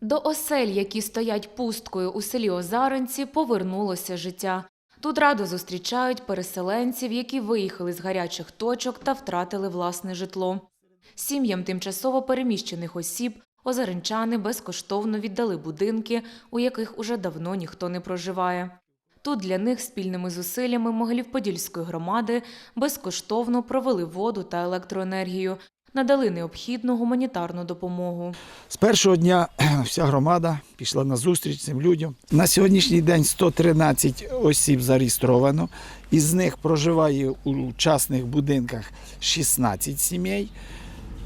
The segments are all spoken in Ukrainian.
До осель, які стоять пусткою у селі Озаренці, повернулося життя. Тут радо зустрічають переселенців, які виїхали з гарячих точок та втратили власне житло. Сім'ям тимчасово переміщених осіб озаренчани безкоштовно віддали будинки, у яких уже давно ніхто не проживає. Тут для них спільними зусиллями Могилів-Подільської громади безкоштовно провели воду та електроенергію, надали необхідну гуманітарну допомогу. З першого дня вся громада пішла на зустріч цим людям. На сьогоднішній день 113 осіб зареєстровано. Із них проживає у частних будинках 16 сімей.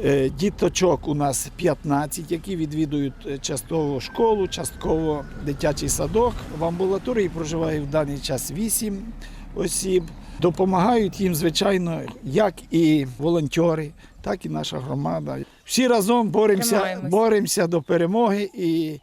Е, Діточок у нас 15, які відвідують е, частково школу, частково дитячий садок. В амбулаторії проживає в даний час 8 осіб. Допомагають їм, звичайно, як і волонтери, так і наша громада. Всі разом боремося, боремося до перемоги і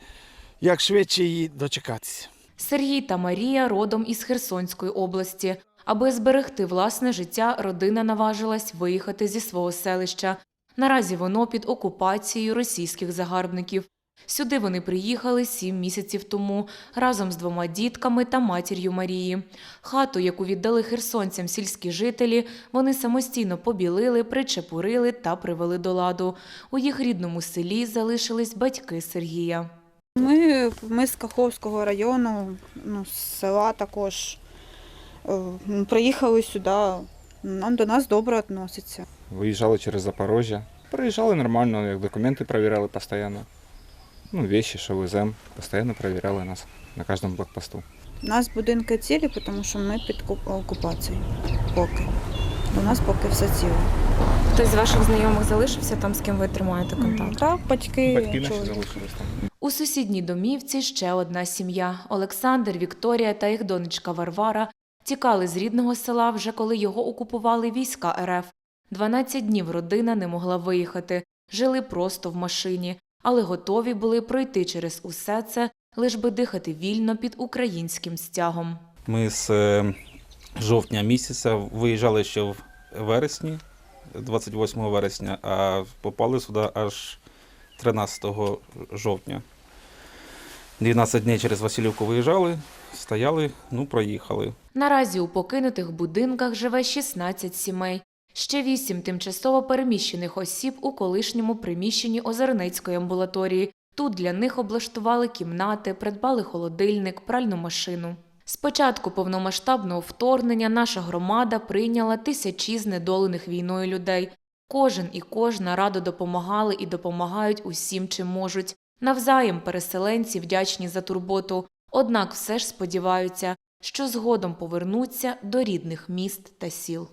як швидше її дочекатися. Сергій та Марія родом із Херсонської області. Аби зберегти власне життя, родина наважилась виїхати зі свого селища. Наразі воно під окупацією російських загарбників. Сюди вони приїхали сім місяців тому разом з двома дітками та матір'ю Марії. Хату, яку віддали херсонцям сільські жителі, вони самостійно побілили, причепурили та привели до ладу. У їх рідному селі залишились батьки Сергія. Ми, ми з Каховського району, ну, з села також. Е, Приїхали сюди. Нам до нас добре відносяться. Виїжджали через Запорожжя. Приїжджали нормально, як документи перевіряли постійно. Ну, вещи, що веземо, постійно перевіряли нас на кожному блокпосту. У нас будинки цілі, тому що ми під окупацією. Поки. У нас поки все ціле. Хтось з ваших знайомих залишився там, з ким ви тримаєте контакт? Так, батьки, Батьки наші залишились там. У сусідній домівці ще одна сім'я. Олександр, Вікторія та їх донечка Варвара тікали з рідного села вже коли його окупували війська РФ. 12 днів родина не могла виїхати, жили просто в машині, але готові були пройти через усе це, лиш би дихати вільно під українським стягом. Ми з е, жовтня місяця виїжджали ще в вересні, 28 вересня, а попали сюди аж 13 жовтня. 12 днів через Васильівку виїжджали, стояли, ну проїхали. Наразі у покинутих будинках живе 16 сімей. Ще вісім тимчасово переміщених осіб у колишньому приміщенні Озерницької амбулаторії. Тут для них облаштували кімнати, придбали холодильник, пральну машину. З початку повномасштабного вторгнення наша громада прийняла тисячі знедолених війною людей. Кожен і кожна радо допомагали і допомагають усім, чим можуть. Навзаєм переселенці вдячні за турботу, однак все ж сподіваються, що згодом повернуться до рідних міст та сіл.